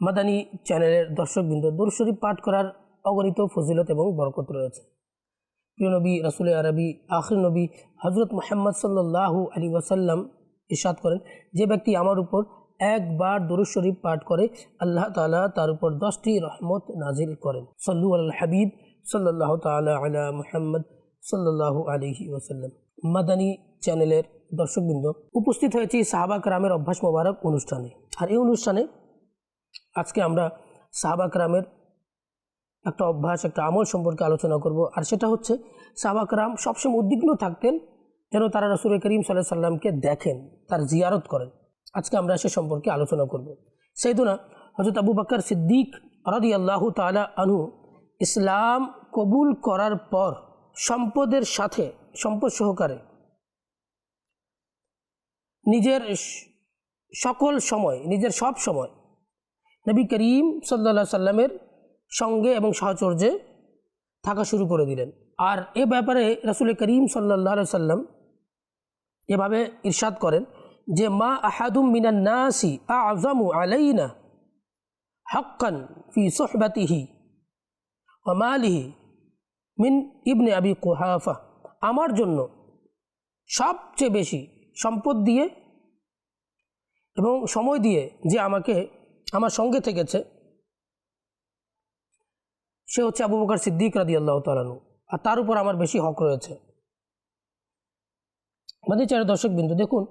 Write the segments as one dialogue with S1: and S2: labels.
S1: মাদানী চ্যানেলের দর্শকবৃন্দ, দরুদ শরীফ পাঠ করার অগণিত ফজিলত এবং বরকত রয়েছে। প্রিয় নবী, রাসুল আরবি, আখির নবী হজরত মোহাম্মদ সাল্লাহু আলী ওয়াসাল্লাম ইরশাদ করেন, যে ব্যক্তি আমার উপর একবার দরুদ শরীফ পাঠ করে, আল্লাহ তালা তার উপর দশটি রহমত নাজিল করেন। সল্লু আল হাবিব সাল্লাহ তালা আলা মুহাম্মদ সাল্লাহু আলহি ওয়াসাল্লাম। মাদানী চ্যানেলের দর্শকবৃন্দ, উপস্থিত হয়েছি সাহাবাক রামের অভ্যাস মোবারক অনুষ্ঠানে। আর এই অনুষ্ঠানে আজকে আমরা সাহাবাক রামের একটা অভ্যাস, একটা আমল সম্পর্কে আলোচনা করব। আর সেটা হচ্ছে, সাহাবাক রাম সবসময় উদ্বিগ্ন থাকতেন যেন তারা রসুল করিম সাল্লাহ সাল্লামকে দেখেন, তার জিয়ারত করেন। আজকে আমরা সে সম্পর্কে আলোচনা করব। সেই দুনা হজরত আবু বাকর সিদ্দিক রদি আল্লাহ তালা আনু ইসলাম কবুল করার পর সম্পদের সাথে, সম্পদ সহকারে নিজের সকল সময়, নিজের সব সময় নবী করিম সাল্লা সাল্লামের সঙ্গে এবং সাহচর্যে থাকা শুরু করে দিলেন। আর এ ব্যাপারে রসুল করিম সাল্লাহ সাল্লাম এভাবে ইরশাদ করেন যে, মা আহাদুম মিনান নাসি আজমু আলাইনা হক্কান ফি সোহবাতিহি মালিহি মিন ইবনে আবি কুহাফা। আমার জন্য সবচেয়ে বেশি সম্পদ দিয়ে এবং সময় দিয়ে যে আমাকে আমার সঙ্গে থেকেছে। সে হচ্ছে আবু বকর সিদ্দিক রাদি আল্লাহ তালানু আর তার উপর আমার বেশি হক রয়েছে। আমাদের চার দর্শক বিন্দু, দেখুন।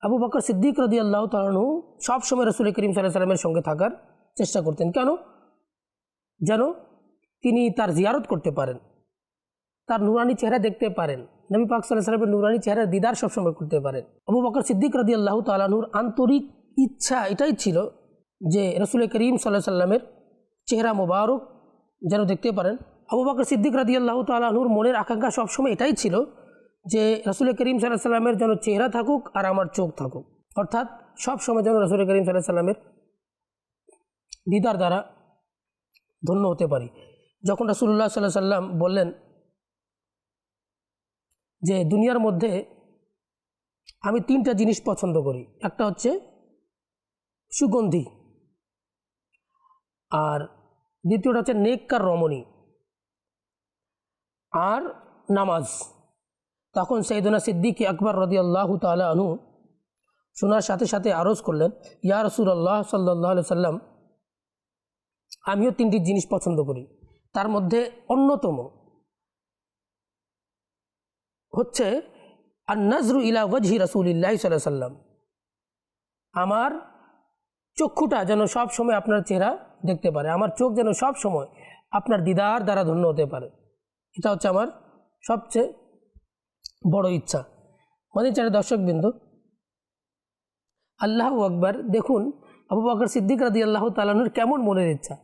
S1: আবু বকর সিদ্দিক রাদি আল্লাহ তালানু সবসময় রসুল করিম সাল্লাহ সাল্লামের সঙ্গে থাকার চেষ্টা করতেন। কেন? যেন তিনি তার জিয়ারত করতে পারেন। তার নুরানি চেহারা দেখতে পারেন। নবী পাক সাল্লাহ সাল্লামের নুরানি চেহারার দিদার সবসময় করতে পারেন। আবু বকর সিদ্দিক রাদি আল্লাহ তালানুর আন্তরিক ইচ্ছা এটাই ছিল যে রসুল করিম সাল্লাহ সাল্লামের চেহারা মোবারক যেন দেখতে পারেন। আবু বকর সিদ্দিক রাদি আল্লাহ তালাহুর মনের আকাঙ্ক্ষা সবসময় এটাই ছিল যে রসুল করিম সাল্লাহ সাল্লামের যেন চেহারা থাকুক আর আমার চোখ থাকুক। অর্থাৎ সব সময় যেন রসুল করিম সাল্লাহ সাল্লামের দিদার দ্বারা ধন্য হতে পারি। যখন রসুল্লাহ সাল্লাহ সাল্লাম বললেন যে, দুনিয়ার মধ্যে আমি তিনটা জিনিস পছন্দ করি। একটা হচ্ছে সুগন্ধি। আর দ্বিতীয়টা হচ্ছে নেককার রমণী। আর নামাজ। তখন সৈদনা সিদ্দিক আকবর রদি আল্লাহ তালা আনু শোনার সাথে সাথে আরজ করলেন, ইয়া রসুল আল্লাহ সাল্লাহ সাল্লাম আমিও তিনটি জিনিস পছন্দ করি। তার মধ্যে অন্যতম হচ্ছে আর নজরু ইলা ওয়াজহি রসুলিল্লাহ সাল্লাহ সাল্লাম আমার চক্ষুটা যেন সব সময় আপনার চেহারা দেখতে পারে। আমার চোখ যেন সব সময় আপনার দিদার দ্বারা ধন্য হতে পারে। এটা হচ্ছে আমার সবচেয়ে বড় ইচ্ছা। আমাদের চারে দর্শকবৃন্দ, আল্লাহ আকবর, দেখুন আবু বকর সিদ্দিক রাদি আল্লাহ তালানুর কেমন মনের ইচ্ছা।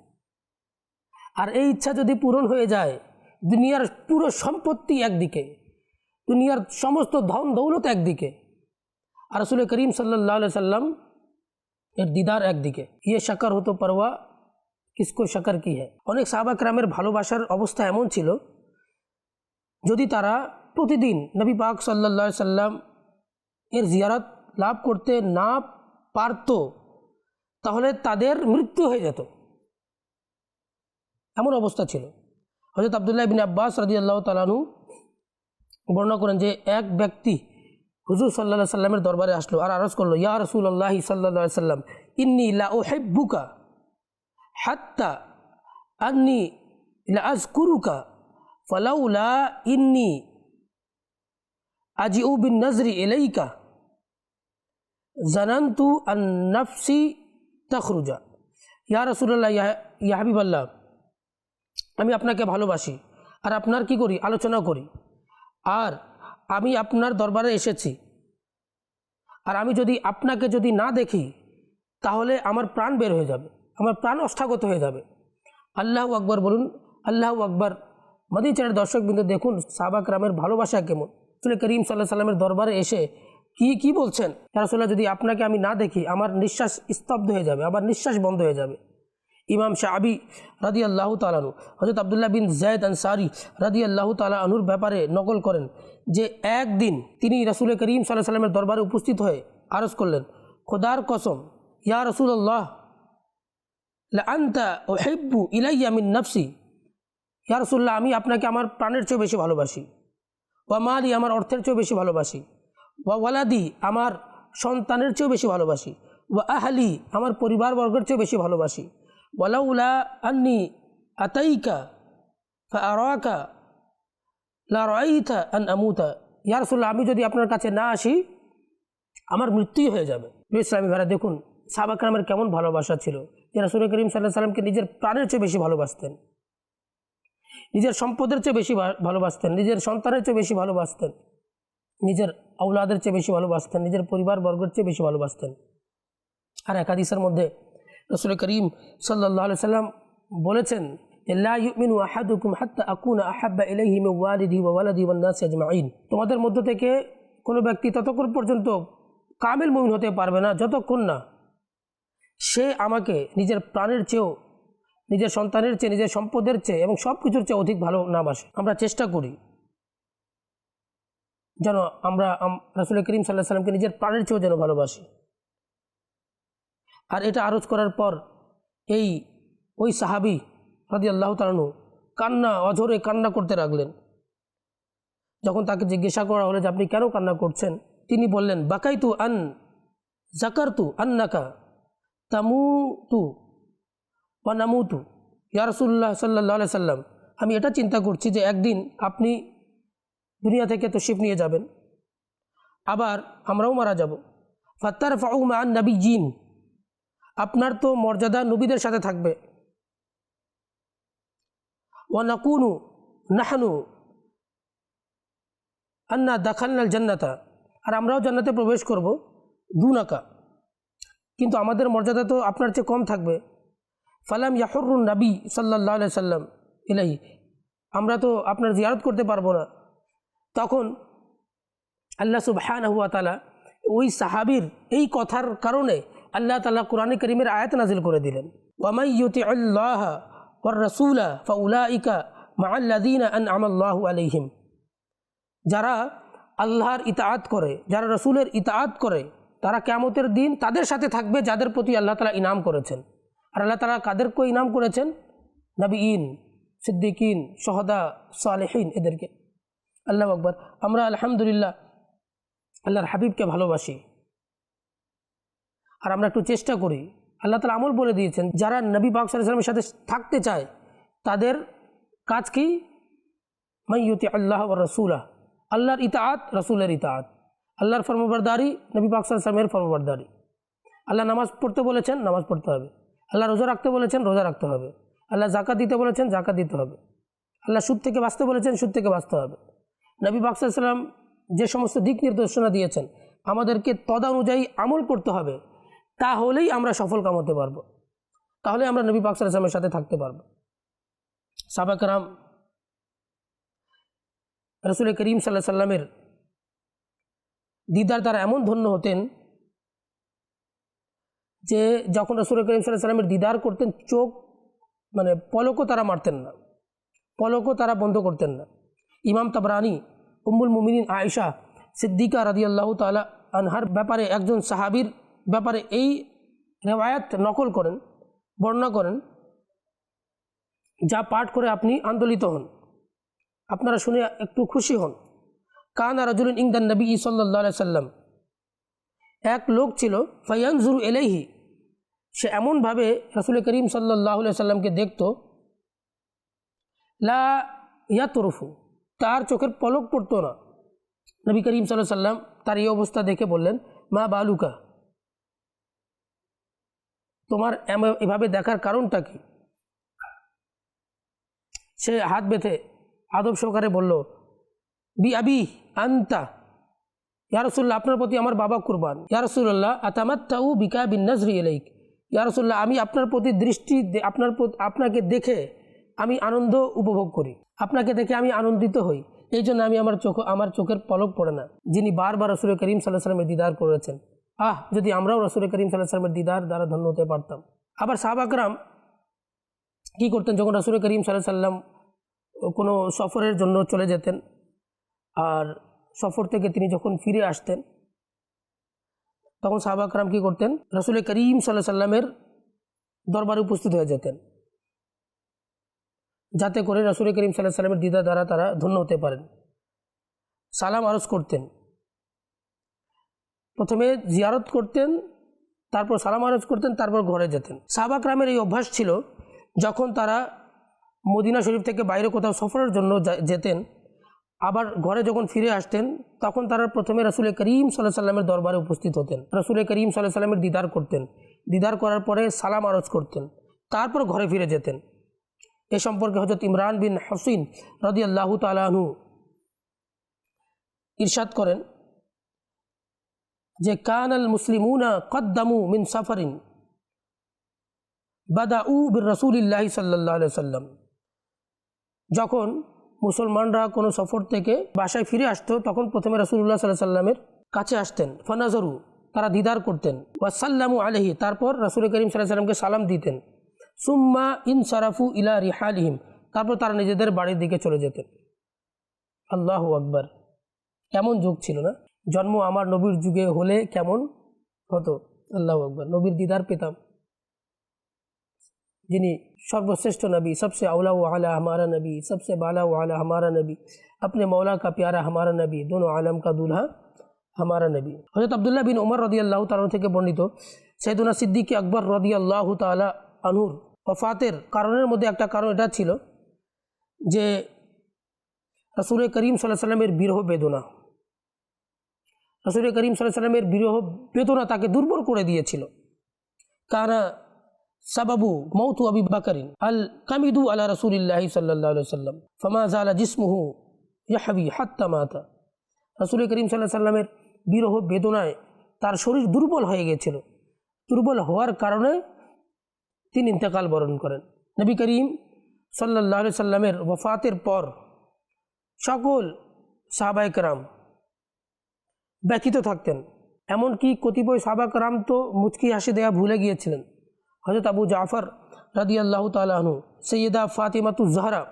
S1: আর এই ইচ্ছা যদি পূরণ হয়ে যায়, দুনিয়ার পুরো সম্পত্তি একদিকে, দুনিয়ার সমস্ত ধন দৌলত একদিকে। আর রসুল করিম সাল্লাহ সাল্লাম এর দিদার একদিকে। ইয়ে শাকার হতো পারওয়া কিসকো শাকার কি হ্যাঁ অনেক সাহাবাক রামের ভালোবাসার অবস্থা এমন ছিল, যদি তারা প্রতিদিন নবী পাক সাল্লা সাল্লাম এর জিয়ারত লাভ করতে না পারত, তাহলে তাদের মৃত্যু হয়ে যেত। এমন অবস্থা ছিল। হজরত আবদুল্লাহ বিন আব্বাস রাজি আল্লাহ তালানু বর্ণনা করেন যে, এক ব্যক্তি হুজুর সাল্লাহ সাল্লামের দরবারে আসলো আর আরজ করল, ইয়া রসুল আল্লাহ সাল্লা সাল্লাম, ইন্নি লা ও হাত্তা আন্নি আজ কুরুকা ফলাউলা ইন্নি আজি উ বিন নজরি এলাইকা জানান্তু আন নফসি তখরুজা। ইয়া রসুল্লাহ ইয়া আল্লাহ আমি আপনাকে ভালোবাসি আর আপনার কি করি? আলোচনা করি। আর আমি আপনার দরবারে এসেছি। আর আমি যদি আপনাকে যদি না দেখি, তাহলে আমার প্রাণ বের হয়ে যাবে, আমার প্রাণ অষ্টাগত হয়ে যাবে। আল্লাহ আকবর বলুন, আল্লাহ আকবর। মদিন চ্যানেল দর্শকবৃন্দ দেখুন সাবাক রামের ভালোবাসা কেমন। আসলে করিম সাল্লাহ সাল্লামের দরবারে এসে কি কি বলছেন? রাসুল্লাহ যদি আপনাকে আমি না দেখি, আমার নিঃশ্বাস স্তব্ধ হয়ে যাবে, আমার নিঃশ্বাস বন্ধ হয়ে যাবে। ইমাম শাহাবি রাদি আল্লাহ তালানু হজরত আবদুল্লাহ বিন জায়দ আনসারি রাদি আল্লাহ তালা আনুর ব্যাপারে নকল করেন যে একদিন তিনি রাসুল করিম সাল্লাহ সাল্লামের দরবারে উপস্থিত হয়ে আরজ করলেন, খোদার কসম, ইয়া রসুল্লাহ আন্তা ও হেব্বু ইলাইয়া মিন নফসি। ইয়া রসুল্লাহ আমি আপনাকে আমার প্রাণের চেয়েও বেশি ভালোবাসি। ওয়া মালি, আমার অর্থের চেয়েও বেশি ভালোবাসি। ওয়া ওয়ালাদি, আমার সন্তানের চেয়েও বেশি ভালোবাসি। ওয়া আহলি, আমার পরিবারবর্গের চেয়েও বেশি ভালোবাসি। ওয়ালাউলা আন্নি আতাইকা ফারাকা লা রাইতা আন আমুতা ইয়া রাসূলুল্লাহ আমি যদি আপনার কাছে না আসি, আমার মৃত্যুই হয়ে যাবে। ইসলামী ভাইরা, দেখুন সাহাবাকরামের কেমন ভালোবাসা ছিল। যে রাসুল করিম সাল্লাহ সাল্লামকে নিজের প্রাণের চেয়ে বেশি ভালোবাসতেন। নিজের সম্পদের চেয়ে বেশি ভালোবাসতেন, নিজের সন্তানের চেয়ে বেশি ভালোবাসতেন, নিজের আউলাদের চেয়ে বেশি ভালোবাসতেন, নিজের পরিবার বর্গের চেয়ে বেশি ভালোবাসতেন। আর একাদিসের মধ্যে রসুল করিম সাল্লাহ সাল্লাম বলেছেন তোমাদের মধ্য থেকে কোনো ব্যক্তি ততক্ষণ পর্যন্ত কামেল মুমিন হতে পারবে না, যতক্ষণ না সে আমাকে নিজের প্রাণের চেয়েও, নিজের সন্তানের চেয়ে, নিজের সম্পদের চেয়ে এবং সব কিছুর চেয়ে অধিক ভালো না বাসে। আমরা চেষ্টা করি যেন আমরা রাসুল করিম সাল্লাহ সাল্লামকে নিজের প্রাণের চেয়েও যেন ভালোবাসি। আর এটা আরজ করার পর এই ওই সাহাবি রাদি আল্লাহ তালানু কান্না, অঝরে কান্না করতে লাগলেন। যখন তাকে জিজ্ঞাসা করা হলো যে আপনি কেন কান্না করছেন, তিনি বললেন, বাকাইতু আন, জাকারতু আন্নাকা তামু তু বা নামু তু ইয়ারসুল্লাহ সাল্লাহ সাল্লাম, আমি এটা চিন্তা করছি যে একদিন আপনি দুনিয়া থেকে তো শিব নিয়ে যাবেন, আবার আমরাও মারা যাব। ফাত্তার ফাউ মান নবী জিন আপনার তো মর্যাদা নবীদের সাথে থাকবে। ও নাকুনু নাহানু আন্না দাখান্নাল জান্নাতা। আর আমরাও জান্নাতে প্রবেশ করব দু নাকা। কিন্তু আমাদের মর্যাদা তো আপনার চেয়ে কম থাকবে। ফালাম ইয়াহরুন নবী সাল্লাহ সাল্লাম ইলাই আমরা তো আপনার জিয়ারত করতে পারব না। তখন আল্লাহ সুবহান হুয়া তালা ওই সাহাবির এই কথার কারণে আল্লাহ তালা কোরআন করিমের আয়াত নাজিল করে দিলেন। ওয়ামাই ইউতি আল্লাহ ওর রসুলা ফাউলাইকা মাআল্লাদিনা আন আমাল্লাহু আলাইহিম। যারা আল্লাহর ইতাআত করে, যারা রসুলের ইতাআত করে, তারা কেমতের দিন তাদের সাথে থাকবে যাদের প্রতি আল্লাহ তালা ইনাম করেছেন। আর আল্লাহ তালা কাদেরকে ইনাম করেছেন? নবী ইন সিদ্দিকিন সহদা সালেহীন এদেরকে। আল্লাহ আকবর। আমরা আলহামদুলিল্লাহ, আল্লাহর হাবিবকে ভালোবাসি। আর আমরা একটু চেষ্টা করি। আল্লাহ তালা আমল বলে দিয়েছেন, যারা নবী পাক সাল্লামের সাথে থাকতে চায়, তাদের কাজ কি? মাইয়ুতি আল্লাহ রসুলা আল্লাহর ইতাআত রসুলের ইতাআত, আল্লাহর ফর্মবরদারি নবী পাক সাল্লামের ফর্মবরদারি। আল্লাহ নামাজ পড়তে বলেছেন, নামাজ পড়তে হবে। আল্লাহ রোজা রাখতে বলেছেন, রোজা রাখতে হবে। আল্লাহ জাকাত দিতে বলেছেন জাকাত দিতে হবে। আল্লাহ সুদ থেকে বাঁচতে বলেছেন, সুদ থেকে বাঁচতে হবে। নবী পাক সাল্লাম যে সমস্ত দিক নির্দেশনা দিয়েছেন, আমাদেরকে তদানুযায়ী আমল করতে হবে। তাহলেই আমরা সফল কামাতে পারব। তাহলে আমরা নবী পাক সাল্লামের সাথে থাকতে পারব। সাবাকরাম রসুল করিম সাল্লাহ সাল্লামের দিদার তারা এমন ধন্য হতেন যে যখন রসুল করিম সাল্লাহ সাল্লামের দিদার করতেন, চোখ মানে পলকও তারা মারতেন না, পলকও তারা বন্ধ করতেন না। ইমাম তাবরানি, উম্মুল মুমিনিন আয়েশা সিদ্দিকা রাদিয়াল্লাহু তালা আনহার ব্যাপারে একজন সাহাবির ব্যাপারে এই রেওয়ায়াত নকল করেন, বর্ণনা করেন, যা পাঠ করে আপনি আন্দোলিত হন। আপনারা শুনে একটু খুশি হন। কান রাজুলিন ইংদান নবী সাল্লাহ সাল্লাম। এক লোক ছিল ফাইয়ানজুরু এলেহি সে এমনভাবে রসুল করিম সাল্লাহ সাল্লামকে দেখত, লা ইয়াতরফু, তার চোখের পলক পড়তো না। নবী করিম সাল্লাহ সাল্লাম তার এই অবস্থা দেখে বললেন, মা বালুকা? তোমার এভাবে দেখার কারণটা কি? সে হাত বেঁধে আদব সহকারে বলল, বি আবি আন্তা। ইয়ারসুল্লাহ আপনার প্রতি আমার বাবা কুরবান। ইয়ারসুল্লাহ আতামাত্তাউ বিকা বিন নজরি এলাইক ইয়ারসুল্লাহ আমি আপনার প্রতি দৃষ্টি আপনার আপনাকে দেখে আমি আনন্দ উপভোগ করি। আপনাকে দেখে আমি আনন্দিত হই। এই জন্য আমি আমার চোখ, আমার চোখের পলক পড়ে না। যিনি বারবার রসুল করিম সাল্লাহ সাল্লামের দিদার করেছেন। আহ, যদি আমরাও রসুল করিম সাল্লাহ সাল্লামের দিদার দ্বারা ধন্য হতে পারতাম। আবার সাহাবাকরাম কী করতেন যখন রসুল করিম সাল্লাহ সাল্লাম কোনো সফরের জন্য চলে যেতেন আর সফর থেকে তিনি যখন ফিরে আসতেন, তখন সাহাবাকরাম কী করতেন? রসুল করিম সাল্লাহ সাল্লামের দরবারে উপস্থিত হয়ে যেতেন। যাতে করে রসুল করিম সাল্লাহ সাল্লামের দিদা দ্বারা তারা ধন্য হতে পারেন। সালাম আরজ করতেন। প্রথমে জিয়ারত করতেন, তারপর সালাম আরজ করতেন, তারপর ঘরে যেতেন। সাহাবাকরামের এই অভ্যাস ছিল, যখন তারা মদিনা শরীফ থেকে বাইরে কোথাও সফরের জন্য যেতেন, আবার ঘরে যখন ফিরে আসতেন, তখন তারা প্রথমে রসুল করিম সাল্লাহ সাল্লামের দরবারে উপস্থিত হতেন। রসুল করিম সাল্লাহ সাল্লামের দিদার করতেন। দিদার করার পরে সালাম আরজ করতেন। তারপর ঘরে ফিরে যেতেন। এ সম্পর্কে হজরত ইমরান বিন হসিন রদি আল্লাহ তালাহু ইরশাদ করেন। যে কান আল মুসলিমুনা কদ্দামু মিন সাফারিন। বাদা উ বির রসুলিল্লাহি সাল্লাহ সাল্লাম। যখন মুসলমানরা কোনো সফর থেকে বাসায় ফিরে আসতো, তখন প্রথমে রসুল্লাহ সাল্লাহ সাল্লামের কাছে আসতেন। ফনাজরু, তারা দিদার করতেন। ওয়াসাল্লামু আলহি তারপর রসুল করিম সাল্লাহ সাল্লামকে সালাম দিতেন। সুম্মা ইন সারাফু ইলা রিহালিহিম, তারপর তারা নিজেদের বাড়ির দিকে চলে যেতেন। আল্লাহ আকবর। কেমন যুগ ছিল না? জন্ম আমার নবীর যুগে হলে কেমন হতো আল্লাহ আকবর নবীর দিদার পেতাম যিনি सर्वश्रेष्ठ नबी सबसे अवला व आला हमारा नबी सबसे बाला व आला हमारा नबी अपने मौला का प्यारा हमारा नबी दोनों आलम का दूल्हा हमारा नबी হজরত আবদুল্লাহ বিন ওমর রদি আল্লাহ তালন থেকে বর্ণিত সৈদুনা সিদ্দিক আকবর রদি আল্লাহ তালা আনুর ওফাতের কারণের মধ্যে একটা কারণ এটা ছিল যে রসুল করিম সাল্লাহ সাল্লামের বিরহ বেদনা রসুল করিম সাল্লামের বিরহ বেদনা তাকে দুর্বল করে দিয়েছিল। কারণ সাবাবু মৌতু আবি বাকারিন আল কামিদু আলা রসুলিল্লাহ সাল্লাহ সাল্লাম ফমা আলা জিসমুহু ইয়াহাবি হাত্তা মাতা। রসুল করিম সাল্লাহ সাল্লামের বিরহ বেদনায় তার শরীর দুর্বল হয়ে গিয়েছিল। দুর্বল হওয়ার কারণে তিনি ইন্তেকাল বরণ করেন। নবী করিম সাল্লাহ সাল্লামের ওফাতের পর সকল সাহাবায়করাম ব্যথিত থাকতেন। এমনকি কতিপয় সাহাবাকরাম তো মুচকি হাসি দেয়া ভুলে গিয়েছিলেন। হজরত আবু জাফর রাদি আল্লাহ তালাহনু সৈয়দা ফাতিমাতু জাহরা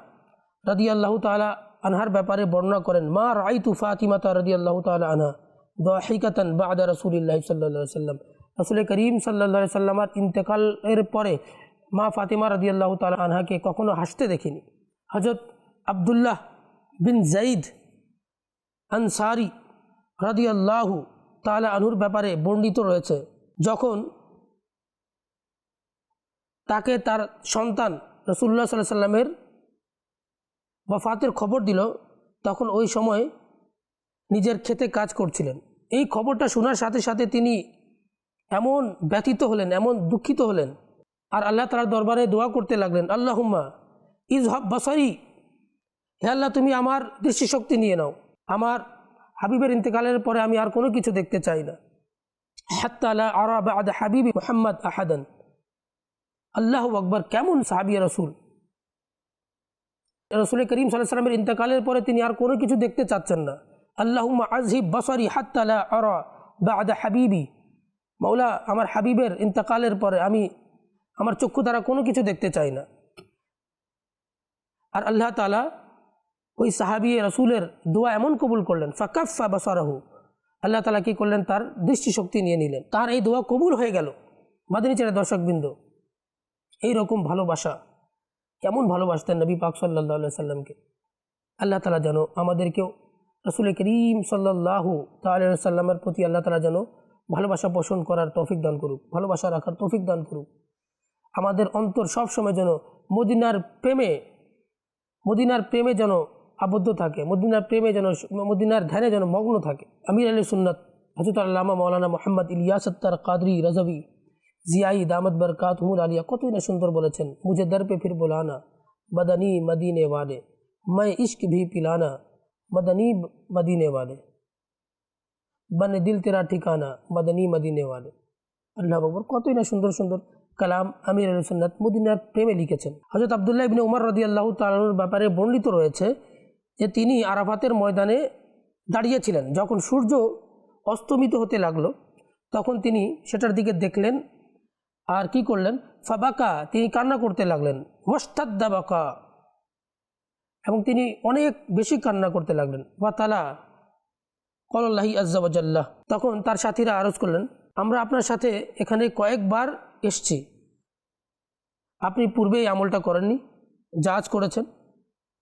S1: রাদি আল্লাহ তালা আনহার ব্যাপারে বর্ণনা করেন, মা রাইতু ফাতিমাতা রাদি আল্লাহ তালা আনহা দাহিকাতান বাদা রসুলিল্লাহ সাল্লা সাল্লাম। রসুল করিম সাল্লা সাল্লামার ইন্তেকালের পরে মা ফাতিমা রাদি আল্লাহ তালা আনহাকে কখনো হাসতে দেখিনি। হজরত আবদুল্লাহ বিন জাইদ আনসারি রাদি আল্লাহ আনুর ব্যাপারে বর্ণিত রয়েছে, যখন তাকে তার সন্তান রসুল্লাহ সাল্লাহ সাল্লামের বফাতের খবর দিল, তখন ওই সময় নিজের খেতে কাজ করছিলেন। এই খবরটা শোনার সাথে সাথে তিনি এমন ব্যথিত হলেন, এমন দুঃখিত হলেন। আর আল্লাহ তালার দরবারে দোয়া করতে লাগলেন, আল্লাহুম্মা ইজ হব বসারি, হে আল্লাহ তুমি আমার দৃষ্টিশক্তি নিয়ে নাও, আমার হাবিবের ইন্তেকালের পরে আমি আর কোনো কিছু দেখতে চাই না। হাত্তা আলা আরা মোহাম্মদ আহাদান। আল্লাহ আকবর, কেমন সাহাবিয়া রসুল? রসুল করিম সাল্লাহ সাল্লামের ইন্তকালের পরে তিনি আর কোনো কিছু দেখতে চাচ্ছেন না। আল্লাহ আজহিব বসরি হাত্তালা আর বাদা হাবিবি। মৌলা আমার হাবিবের ইন্তকালের পরে আমি আমার চক্ষু দ্বারা কোনো কিছু দেখতে চাই না। আর আল্লাহ তালা ওই সাহাবি রসুলের দোয়া এমন কবুল করলেন ফাকাফা বসরাহু। আল্লাহ তালা কী করলেন? তার দৃষ্টিশক্তি নিয়ে নিলেন। তার এই দোয়া কবুল হয়ে গেল। মাদিনী ছেড়ে দর্শকবৃন্দ, এইরকম ভালোবাসা, কেমন ভালোবাসতেন নবী পাক সাল্লাহ সাল্লামকে। আল্লাহ তালা যেন আমাদেরকেও, রসুল করিম সাল্লাহ সাল্লামের প্রতি আল্লাহ তালা যেন ভালোবাসা পোষণ করার তৌফিক দান করুক, ভালোবাসা রাখার তৌফিক দান করুক। আমাদের অন্তর সবসময় যেন মদিনার প্রেমে মদিনার প্রেমে যেন আবদ্ধ থাকে মদিনার প্রেমে যেন মদিনার ধ্যানে যেন মগ্ন থাকে আমির আলী সুন্নত হজরত আল্লামা মৌলানা মোহাম্মদ ইলিয়াসত্তার কাদরি রজবি জিয়াই দামদ বরকাত হুমুল আলিয়া কতই না সুন্দর বলেছেন মুঝে দর পে ফির বুলানা মদনী মদিনে वाले मैं इश्क भी पिलाना मदनी मदीने वाले बन दिल तेरा ठिकाना मदनी मदीने वाले আল্লাহ আকবর কতই না সুন্দর সুন্দর কালাম আমির আল সুন্নাত মদিনার প্রেমে লিখেছেন হজরত আবদুল্লাহ ইবিন উমর রদি আল্লাহ তালুর ব্যাপারে বর্ণিত রয়েছে যে তিনি আরাফাতের ময়দানে দাঁড়িয়েছিলেন। যখন সূর্য অস্তমিত হতে লাগল, তখন তিনি সেটার দিকে দেখলেন আর কি করলেন? ফাবাকা, তিনি কান্না করতে লাগলেন। বাকা এবং তিনি অনেক বেশি কান্না করতে লাগলেন। বা তালা কল্লাহি আজ্জাবাজাল্লাহ তখন তার সাথীরা আরজ করলেন, আমরা আপনার সাথে এখানে কয়েকবার এসছি। আপনি পূর্বেই আমলটা করেননি জাজ করেছেন।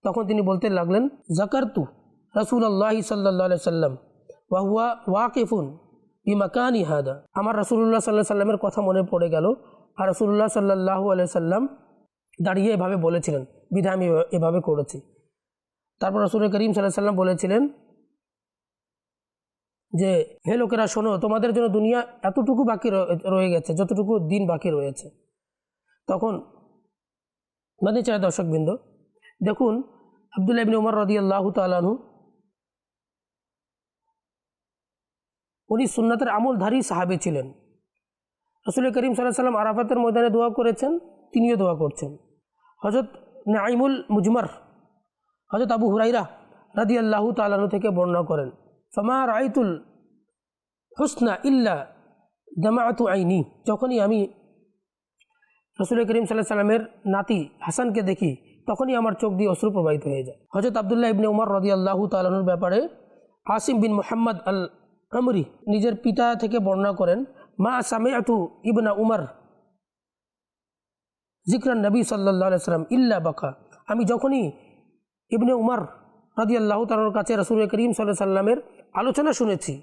S1: তখন তিনি বলতে লাগলেন, জাকারতু রসুল আল্লাহি সাল্লাহ সাল্লাম ওয়াহুয়া ওয়াকিফুন বিমাকানি হাদা। আমার রসুল্লাহ সাল্লাহ সাল্লামের কথা মনে পড়ে গেল আর রসুল্লাহ সাল্লাহ আলাই সাল্লাম দাঁড়িয়ে এভাবে বলেছিলেন, বিধা আমি এভাবে করেছি। তারপর রসুল করিম সাল্লাহ সাল্লাম বলেছিলেন যে, হে লোকেরা, শোনো, তোমাদের জন্য দুনিয়া এতটুকু বাকি রয়ে গেছে, যতটুকু দিন বাকি রয়েছে। তখন মানে চায় দর্শকবৃন্দ, দেখুন আবদুল্লাহ ইবিন উমর রদি আল্লাহ তালু উনি সুন্নাতের আমলধারী সাহাবি ছিলেন। রসুল করিম সাল্লাহ সাল্লাম আরাফাতের ময়দানে দোয়া করেছেন, তিনিও দোয়া করছেন। হজরত নাইমুল মুজমার হজরত আবু হুরাইরা রাদি আল্লাহ তালাহু থেকে বর্ণনা করেন, ফমা রাইতুল হুসনা ইল্লা দামাআতু আইনি। যখনই আমি রসুল করিম সাল্লাহ সাল্লামের নাতি হাসানকে দেখি তখনই আমার চোখ দিয়ে অশ্রু প্রবাহিত হয়ে যায়। হজরত আবদুল্লাহ ইবনে উমর রদি আল্লাহ তালাহুর ব্যাপারে আসিম বিন মোহাম্মদ আল আমরি নিজের পিতা থেকে বর্ণনা করেন, মা সামিয়াতু ইবনা উমর জিকরান নবী সাল্লাহ সাল্লাম ইল্লা বাকা। আমি যখনই ইবনে উমর রাজি আল্লাহ তালার কাছে রসুল করিম সাল্লাহ সাল্লামের আলোচনা শুনেছি,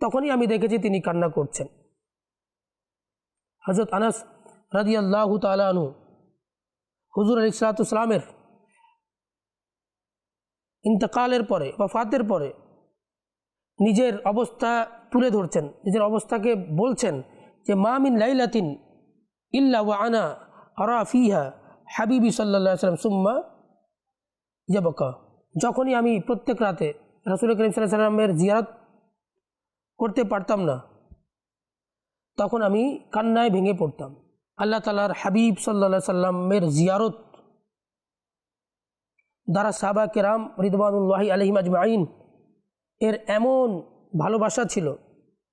S1: তখনই আমি দেখেছি তিনি কান্না করছেন। হজরত আনাস রাজি আল্লাহ তালু হুজুর আলী সালাতামের ইন্তকালের পরে বা ফাতের পরে নিজের অবস্থা তুলে ধরছেন, নিজের অবস্থাকে বলছেন যে মামিন লাইলাতিন ইল্লা ওয়া আনা আরা ফিহা হাবিবি সাল্লা সাল্লাম সুম্মা ইয়াবকা। যখনই আমি প্রত্যেক রাতে রসুল করিম সাল্লাহ সাল্লামের জিয়ারত করতে পারতাম না, তখন আমি কান্নায় ভেঙে পড়তাম। আল্লাহ তালার হাবিব সাল্লা সাল্লামের জিয়ারত। দ্বারা সাবা কেরাম রিদবানুল্লাহি আলহিম আজমাইন, এর এমন ভালোবাসা ছিল,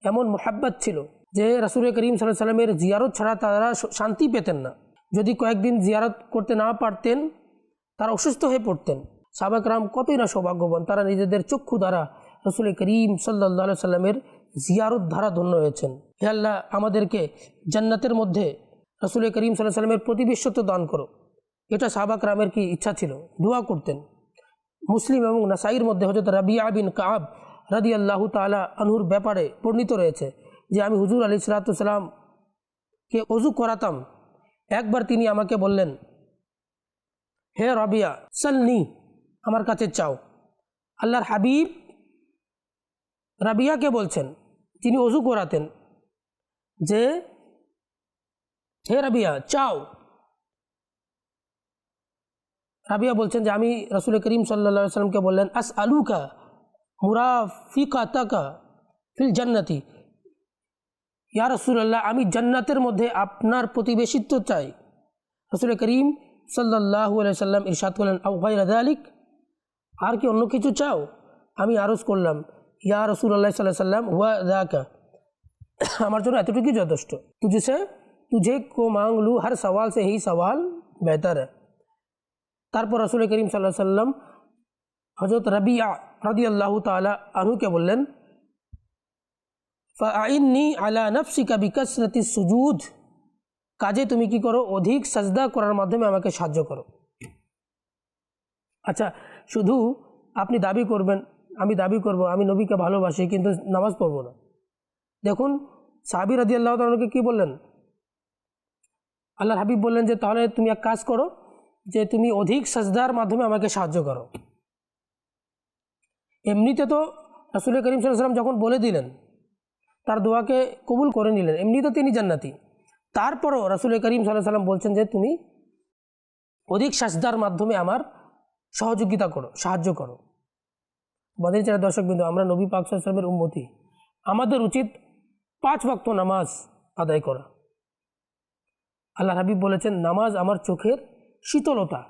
S1: এমন মোহাব্বত ছিল যে রাসুল করিম সাল্লাহ সাল্লামের জিয়ারত ছাড়া তারা শান্তি পেতেন না। যদি কয়েকদিন জিয়ারত করতে না পারতেন, তারা অসুস্থ হয়ে পড়তেন। সাবাকরাম কতই না সৌভাগ্যবান, তারা নিজেদের চক্ষু দ্বারা রসুল করিম সাল্লাহ সাল্লামের জিয়ারত ধারা ধন্য হয়েছেন। হে আল্লাহ, আমাদেরকে জান্নাতের মধ্যে রসুল করিম সাল্লাহ সাল্লামের প্রতিবিশ্বত দান করো। এটা সাহাবাকরামের কি ইচ্ছা ছিল? দোয়া করতেন। মুসলিম এবং নাসাইর মধ্যে হজরত রাবিয়া বিন কাব রাদি আল্লাহ তালা আনহুর ব্যাপারে বর্ণিত রয়েছে যে, আমি হুজুর আলী সালাতামকে অজু করাতাম। একবার তিনি আমাকে বললেন, হে রবিয়া, সালনি আমার কাছে চাও। আল্লাহর হাবিব রাবিয়াকে বলছেন তিনি অজু করাতেন, যে হে রাবিয়া, চাও। রাবিয়া বলছেন যে, আমি রসুল করিম সাল্লা সাল্লামকে বললেন আস আলুকা মুরাফিকা তাকা ফিল জান্নাতি। ইয়া রসুল্লাহ আমি জান্নাতের মধ্যে আপনার প্রতিবেশিত্ব চাই। রসুল করিম সাল্লাহু সাল্লাম ইরশাদ করলেন আউগাই রাজা আলিক আর কি অন্য কিছু চাও? আমি আরজ করলাম, ইয়া রসুল্লাহ সাল্লাহ সাল্লাম হুয়া দাকা। আমার জন্য এতটুকুই যথেষ্ট। তুঝে তুঝে কো মাং লু হর সওয়াল সে হি সওয়াল বেহতর তারপর রসুল করিম সাল্লাহ সাল্লাম হজরত রবিয়া রদি আল্লাহ তালা আনুকে বললেন ফাইননি আলা নফসিকা বিকসরতি সুজুদ, কাজে তুমি কি করো? অধিক সজদা করার মাধ্যমে আমাকে সাহায্য করো। আচ্ছা শুধু আপনি দাবি করবেন, আমি দাবি করব, আমি নবীকে ভালোবাসি, কিন্তু নামাজ পড়ব না। দেখুন, সাহাবি রদি আল্লাহ তালুকে কী বললেন? আল্লাহ হাবিব বললেন যে, তাহলে তুমি এক কাজ করো যে, তুমি অধিক সাজদার মাধ্যমে আমাকে সাহায্য করো। এমনিতে তো রাসুল করিম সাল্লাম যখন বলে দিলেন, তার দোয়াকে কবুল করে নিলেন এমনি তো তিনি জান্নাতি। তারপরও রাসুল করিম সাল্লাহ সাল্লাম বলছেন যে, তুমি অধিক সাজদার মাধ্যমে আমার সহযোগিতা করো, সাহায্য করো। আমাদের যারা দর্শকবৃন্দ আমরা নবী পাক সাল্লামের উন্মতি আমাদের উচিত পাঁচ ভক্ত নামাজ আদায় করা। আল্লাহ হাবিব বলেছেন, নামাজ আমার চোখের শীতলতা।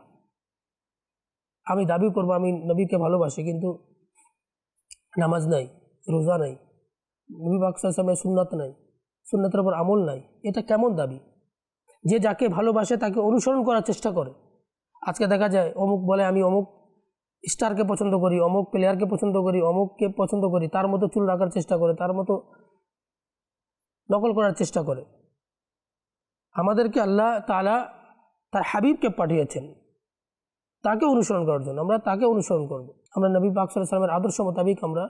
S1: আমি দাবি করব, আমি নবীকে ভালোবাসি, কিন্তু নামাজ নাই, রোজা নাই, নবী বাকসামের সুন্নাত নাই, সুন্নাতের ওপর আমল নাই। এটা কেমন দাবি? যে যাকে ভালোবাসে তাকে অনুসরণ করার চেষ্টা করে। আজকে দেখা যায়, অমুক বলে আমি অমুক স্টারকে পছন্দ করি, অমুক প্লেয়ারকে পছন্দ করি, অমুককে পছন্দ করি, তার মতো চুল রাখার চেষ্টা করে, তার মতো নকল করার চেষ্টা করে। আমাদেরকে আল্লাহ তালা তার হাবিবকে পাঠিয়েছেন। তাকে অনুসরণ করার জন্য, আমরা তাকে অনুসরণ করব। আমরা নবী পাক সাল্লামের আদর্শ মোতাবিক আমরা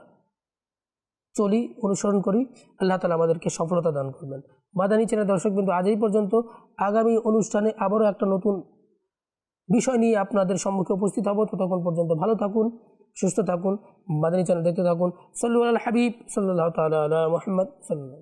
S1: চলি, অনুসরণ করি। আল্লাহ তালা আমাদেরকে সফলতা দান করবেন। মাদানী চ্যানেল দর্শক বিন্দু, আজ এই পর্যন্ত। আগামী অনুষ্ঠানে আবারও একটা নতুন বিষয় নিয়ে আপনাদের সম্মুখে উপস্থিত হব। ততক্ষণ পর্যন্ত ভালো থাকুন, সুস্থ থাকুন, মাদানী চ্যানেল দেখতে থাকুন। সল্লু আল হাবিব সাল্লাহ তালা মোহাম্মদ সাল্লাহ